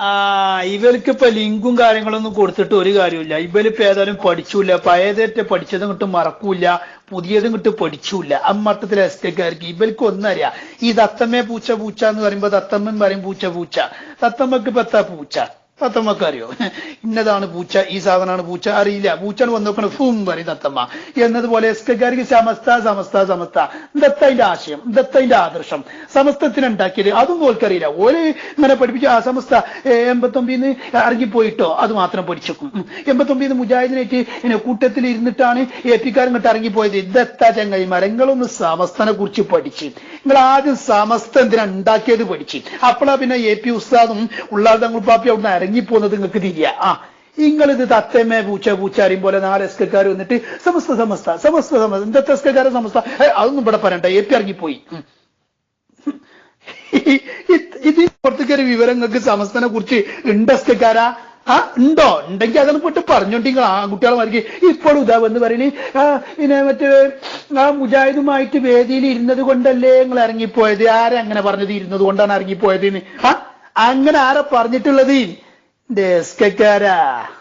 ആ ഇവർക്ക് ഇപ്പൊ ലിങ്കും കാര്യങ്ങളൊന്നും കൊടുത്തിട്ട് ഒരു കാര്യമില്ല ഇവരിപ്പോ ഏതായാലും പഠിച്ചൂല പഴയതേറ്റ പഠിച്ചതും കിട്ട് മറക്കൂല പുതിയതും കിട്ട് പഠിച്ചൂല അമ്മത്തത്തിൽ എസ്റ്റേക്കാർക്ക് ഇവർക്ക് ഒന്നറിയാം. ഈ ദത്തമ്മേ പൂച്ച പൂച്ച എന്ന് പറയുമ്പോ തത്തമ്മൻ പറയും പൂച്ച പൂച്ച. ദത്തമ്മക്ക് എത്താ പൂച്ച? തത്തമ്മക്ക് അറിയോ ഇന്നതാണ് പൂച്ച ഈ സാധനമാണ് പൂച്ച. അറിയില്ല. പൂച്ചാണ് വന്നോക്കണ. ഫും പറയും തത്തമ്മ എന്നതുപോലെ എസ്കക്കാർക്ക് സമസ്ത സമസ്ത സമസ്ത. ദത്തൈന്റെ ആശയം ദത്തൈന്റെ ആദർശം. സമസ്തത്തിന് ഉണ്ടാക്കിയത് അതും ഓൽക്കറിയില്ല ഓൽ ഇങ്ങനെ പഠിപ്പിച്ചു ആ സമസ്ത എൺപത്തൊമ്പതിന്ന് ഇറങ്ങിപ്പോയിട്ടോ? അത് മാത്രം പഠിച്ചേക്കും എൺപത്തൊമ്പതിന്ന് മുജാഹിദിനേറ്റ് കൂട്ടത്തിൽ ഇരുന്നിട്ടാണ് എ പിക്കാരൻ ഇങ്ങോട്ട് ഇറങ്ങിപ്പോയത്. ദത്ത ചങ്ങൈമാർ നിങ്ങളൊന്ന് സമസ്തനെ കുറിച്ച് പഠിച്ച്. നിങ്ങൾ ആദ്യം സമസ്ത എന്തിനാ ഉണ്ടാക്കിയത് പഠിച്ച്. അപ്പോഴാ പിന്നെ എ പി ഉസ്താദും ഉള്ളാൾ തങ്ങൾ പാപ്പി അവിടുന്ന് ഇറങ്ങിപ്പോകുന്നത് നിങ്ങൾക്ക് തിരിയ. ആ നിങ്ങളിത് തത്തമ്മേ പൂച്ച പൂച്ച അറിയും പോലെ നാല് വന്നിട്ട് സമസ്ത സമസ്ത സമസ്ത സമസ്ത. ഇന്നത്തെ എസ്കക്കാരെ സമസ്ത? അതൊന്നും ഇവിടെ പറയണ്ട. പി ഇറങ്ങിപ്പോയി. ഇത് പുറത്തേക്കൊരു വിവരങ്ങൾക്ക് സമസ്തനെ കുറിച്ച് ഉണ്ട് എസ്കക്കാരാ ആ ഉണ്ടോ? ഉണ്ടെങ്കിൽ അതൊന്ന് പോയിട്ട് പറഞ്ഞോണ്ടെങ്കിൽ ആ കുട്ടികളെ ഇപ്പോഴും ഇതാ എന്ന് പറയണി ആ പിന്നെ മറ്റേ ആ മുജാഹിദുമായിട്ട് വേദിയിൽ ഇരുന്നത് കൊണ്ടല്ലേ നിങ്ങൾ ഇറങ്ങിപ്പോയത്? ആരെ അങ്ങനെ പറഞ്ഞത് ഇരുന്നത് കൊണ്ടാണ് ഇറങ്ങിപ്പോയത് ആ അങ്ങനെ ആരെ പറഞ്ഞിട്ടുള്ളത്? Descacara.